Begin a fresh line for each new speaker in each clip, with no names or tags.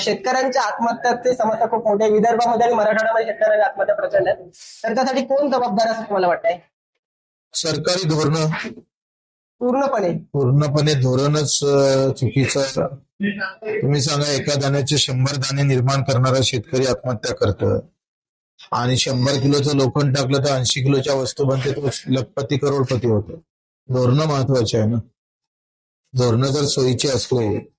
शेतकऱ्यांच्या आत्महत्याचे समस्या खूप मोठे. विदर्भामध्ये आणि मराठवाड्यामध्ये शेतकऱ्यांच्या आत्महत्या प्रचंड आहेत. तर त्यासाठी कोण जबाबदार असं तुम्हाला वाटतंय?
सरकारी धोरणं.
पूर्णपणे.
पूर्णपणे धोरणच चुकीचं तुम्ही सांगा एका दाण्याचे शंभर दाणे निर्माण करणारा शेतकरी आत्महत्या करतं आणि शंभर किलोचं लोखंड टाकलं तर ऐंशी किलोच्या वस्तू बनते तो लखपती करोडपती होतो. धोरणं महत्त्वाचे आहे ना. धोरणं जर सोयीची असले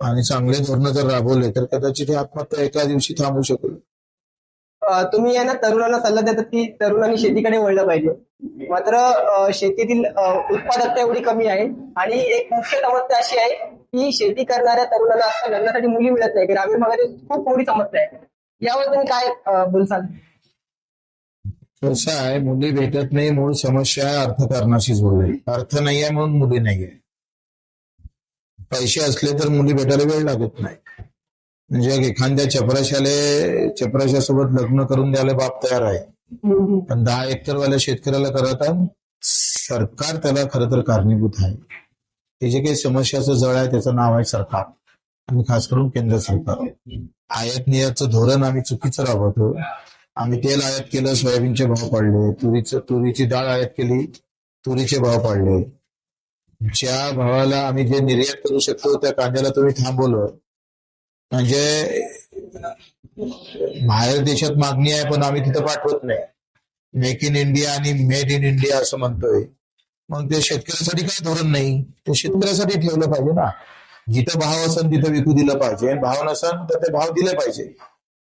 आणि चांगले धोरणं जर राबवले तर कदाचित ही आत्महत्या एका दिवशी थांबू शकेल.
तुम्ही आहे ना तरुणांना सल्ला देतात की तरुणांनी शेतीकडे वळलं पाहिजे. मात्र शेतीतील उत्पादकता एवढी कमी आहे. आणि एक मुख्य समस्या अशी आहे की शेती करणाऱ्या तरुणांना आजकाल लग्नासाठी मुली मिळत नाही. ग्रामीण भागातील खूप मोठी समस्या आहे. यावर तुम्ही काय बोलसाल?
कसं आहे मुली भेटत नाही मूळ समस्या अर्थकारणाशी जोडलेली अर्थ नाही आहे म्हणून मुली नाही आहे पैसे असले तर मुली भेटायला वेळ लागत नाही. म्हणजे एखाद्या चपराशाले चपराशासोबत लग्न करून द्यायला बाप तयार आहे. पण दहा एकरवाल्या शेतकऱ्याला करत सरकार त्याला खरं तर कारणीभूत आहे. हे जे काही समस्याचं जळ आहे त्याचं नाव आहे सरकार. आणि खास करून केंद्र सरकार. आयात निर्यातचं धोरण आम्ही चुकीचं राबवतो. आम्ही तेल आयात केलं सोयाबीनचे भाव पडले. तुरीचं तुरीची डाळ आयात केली तुरीचे भाव पडले. ज्या भावाला आम्ही जे निर्यात करू शकतो त्या कांद्याला तुम्ही थांबवलं म्हणजे बाहेर देशात मागणी आहे पण आम्ही तिथं पाठवत नाही. मेक इन इंडिया आणि मेड इन इंडिया असं म्हणतोय. मग ते शेतकऱ्यासाठी काय धोरण नाही? ते शेतकऱ्यासाठी ठेवलं पाहिजे ना. जिथं भाव असेल तिथं विकू दिलं पाहिजे. भाव नसेल तर ते भाव दिले पाहिजे.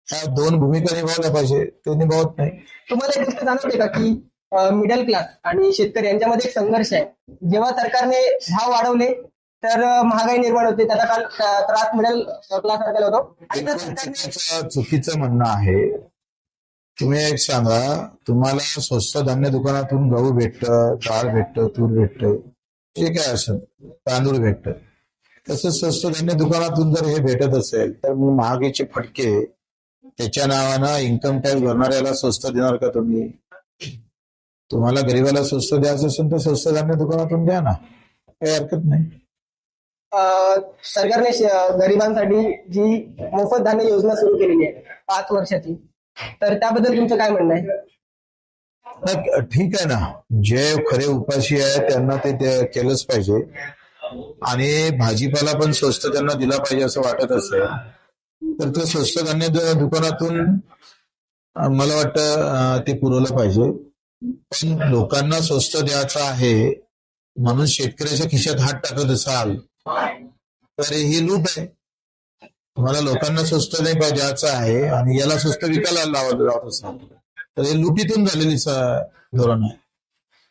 ह्या दोन भूमिका निभावल्या पाहिजे. ते निभावत नाही.
तुम्हाला एक गोष्ट जाणवते का की मिडल क्लास आणि शेतकरी यांच्यामध्ये एक संघर्ष आहे. जेव्हा सरकारने भाव वाढवले तर महागाई निर्माण होते. त्याचा काल त्रास मिडल क्लास होतो.
चुकीचं म्हणणं आहे. तुम्ही एक सांगा तुम्हाला स्वस्त धान्य दुकानातून गहू भेटतं डाळ भेटतं तूर भेटतं जे काय असेल तांदूळ भेटतं. तसं स्वस्त धान्य दुकानातून जर हे भेटत असेल तर मग महागाईचे फटके त्याच्या नावानं इन्कम टॅक्स भरणाऱ्याला स्वस्त देणार का तुम्ही? तुम्हाला गरीबाला स्वस्त द्यायचं असेल तर स्वस्त धान्य दुकानातून द्या ना. काही हरकत नाही.
सरकारने गरिबांसाठी जी मोफत धान्य योजना सुरू केलेली आहे पाच वर्षाची तर त्याबद्दल तुमचं काय म्हणणं आहे?
ठीक आहे ना. जे खरे उपाशी आहे त्यांना ते केलंच पाहिजे. आणि भाजीपाला पण स्वस्त त्यांना दिला पाहिजे असं वाटत असेल तर ते स्वस्त धान्य दुकानातून मला वाटतं ते पुरवलं पाहिजे. लोकांना स्वस्त द्यायचं आहे म्हणून शेतकऱ्याच्या खिशात हात टाकत असाल तर ही लूट आहे. तुम्हाला लोकांना स्वस्त नाही पाहिजे द्यायचं आहे आणि याला स्वस्त विकायला लावत लावत असाल. तर हे लुटीतून झालेली धोरण आहे.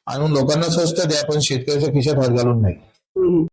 आणि लोकांना स्वस्त द्या पण शेतकऱ्याच्या खिशात हात घालून नाही.